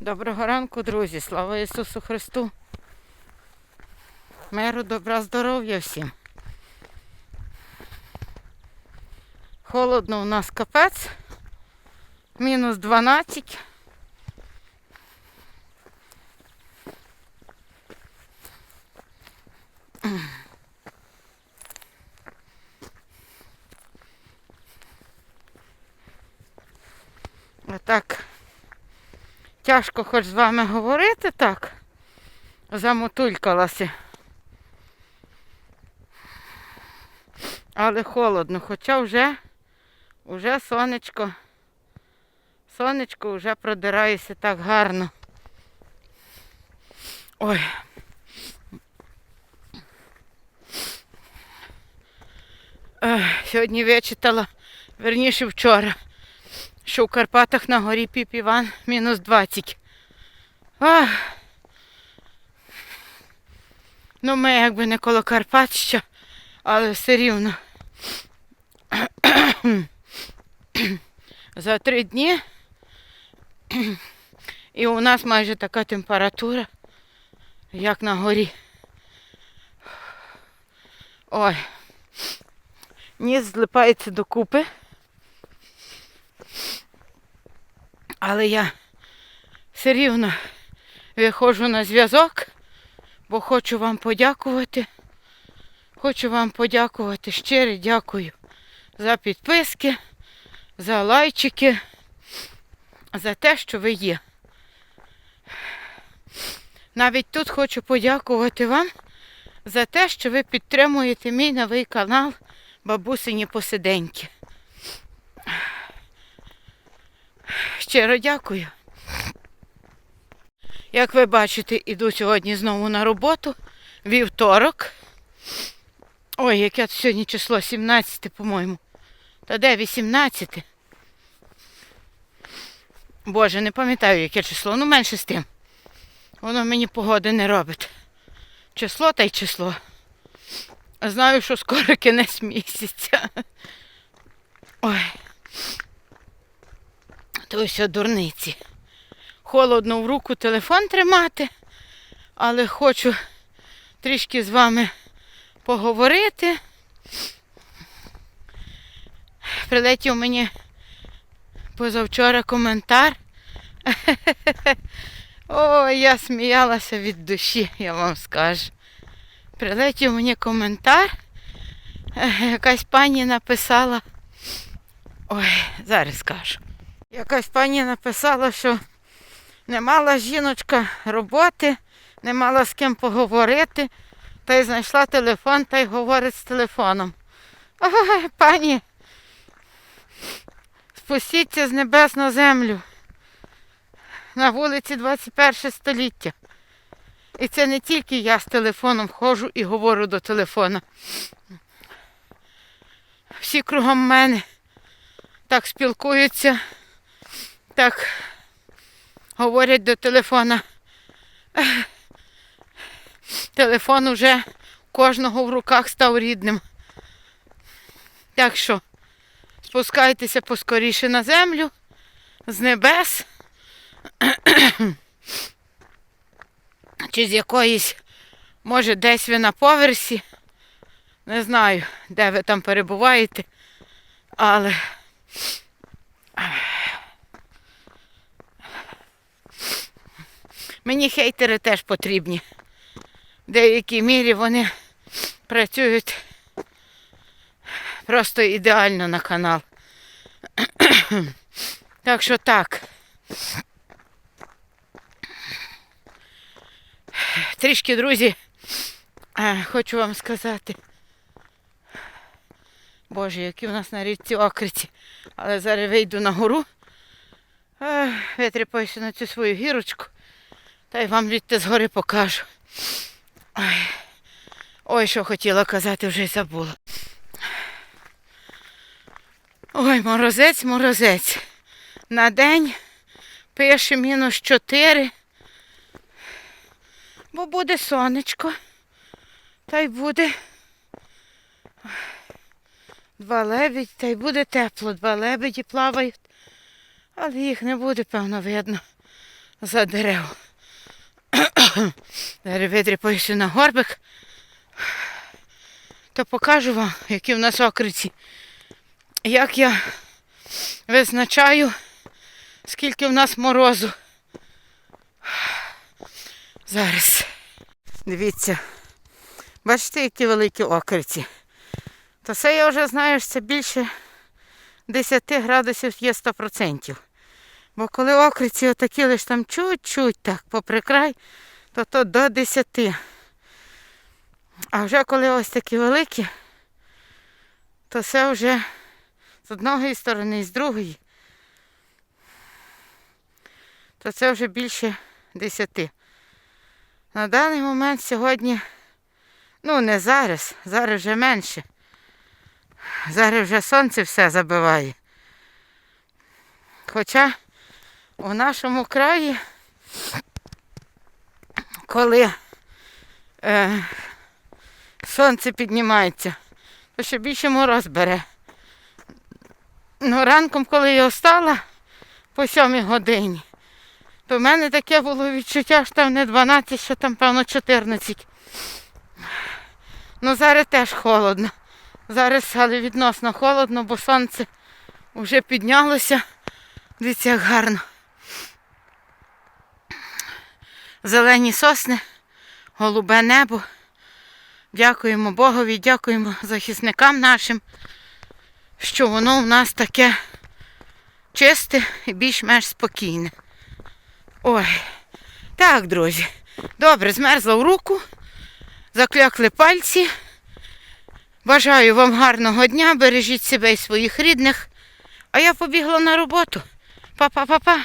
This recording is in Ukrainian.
Доброго ранку, друзі! Слава Ісусу Христу! Миру, добра, здоров'я всім! Холодно у нас капець. Мінус 12. А так тяжко хоч з вами говорити так. Замотулькалася. Але холодно, хоча вже, вже сонечко, сонечко вже продирається так гарно. Ой. Сьогодні вичитала, верніше вчора, що в Карпатах на горі Піп Іван мінус 20. Ах. Ну, ми якби не коло Карпат ще, але все рівно. За три дні і у нас майже така температура, як на горі. Ой. Ніс злипається докупи. Але я все рівно виходжу на зв'язок, бо хочу вам подякувати. Хочу вам подякувати, щире дякую за підписки, за лайчики, за те, що ви є. Навіть тут хочу подякувати вам за те, що ви підтримуєте мій новий канал Бабусині Посиденьки. Щиро дякую. Як ви бачите, іду сьогодні знову на роботу. Вівторок. Ой, яке сьогодні число? 17, по-моєму. Та де 18? Боже, не пам'ятаю, яке число. Ну, менше з тим. Воно мені погоди не робить. Число та й число. Знаю, що скоро кінець місяця. Ой. То все дурниці. Холодно в руку телефон тримати, але хочу трішки з вами поговорити. Прилетів мені позавчора коментар. Ой, я сміялася від душі, я вам скажу. Прилетів мені коментар. Якась пані написала. Ой, зараз скажу. Якась пані написала, що не мала жіночка роботи, не мала з ким поговорити, та й знайшла телефон та й говорить з телефоном. Ой, пані, спустіться з небес на землю. На вулиці 21 століття. І це не тільки я з телефоном ходжу і говорю до телефона. Всі кругом мене так спілкуються, так говорять до телефона. Телефон уже кожного в руках став рідним. Так що спускайтеся поскоріше на землю з небес. Чи з якоїсь, може, десь ви на поверсі. Не знаю, де ви там перебуваєте, але мені хейтери теж потрібні. В деякій мірі вони працюють просто ідеально на канал. Так що так. Трішки, друзі, е, хочу вам сказати. Боже, які в нас на річці окриті. Але зараз вийду на гору, е, витріпаюся на цю свою гірочку, та й вам звідти згори покажу. Ой, Ой, що хотіла казати, вже й забула. Ой, морозець, морозець. На день пише мінус 4. Бо буде сонечко. Та й буде. Два лебедь, та й буде тепло. Два лебеді плавають. Але їх не буде, певно, видно. за дерев. Видріпаюся на горбик, то покажу вам, які в нас окриці. Як я визначаю, скільки в нас морозу. Зараз. Дивіться. Бачите, які великі окриці. То це я вже знаю, що це більше 10 градусів є 100%. Бо коли окриці отакі лише там чуть-чуть так попри край, то то до 10. А вже коли ось такі великі, то це вже з одної сторони і з другої, то це вже більше 10. На даний момент сьогодні, ну не зараз, зараз вже менше. Зараз вже сонце все забиває. Хоча у нашому краї, коли е, сонце піднімається, то ще більше мороз бере. Ну, ранком, коли я встала по сьомій годині, то в мене таке було відчуття, що там не 12, що там, певно, 14. Ну, зараз теж холодно. Зараз, але відносно холодно, бо сонце вже піднялося. Дивіться, як гарно. Зелені сосни, голубе небо. Дякуємо Богові, дякуємо захисникам нашим, що воно в нас таке чисте і більш-менш спокійне. Ой, так, друзі. Добре, змерзла в руку, заклякли пальці. Бажаю вам гарного дня, бережіть себе і своїх рідних. А я побігла на роботу. Па-па-па-па.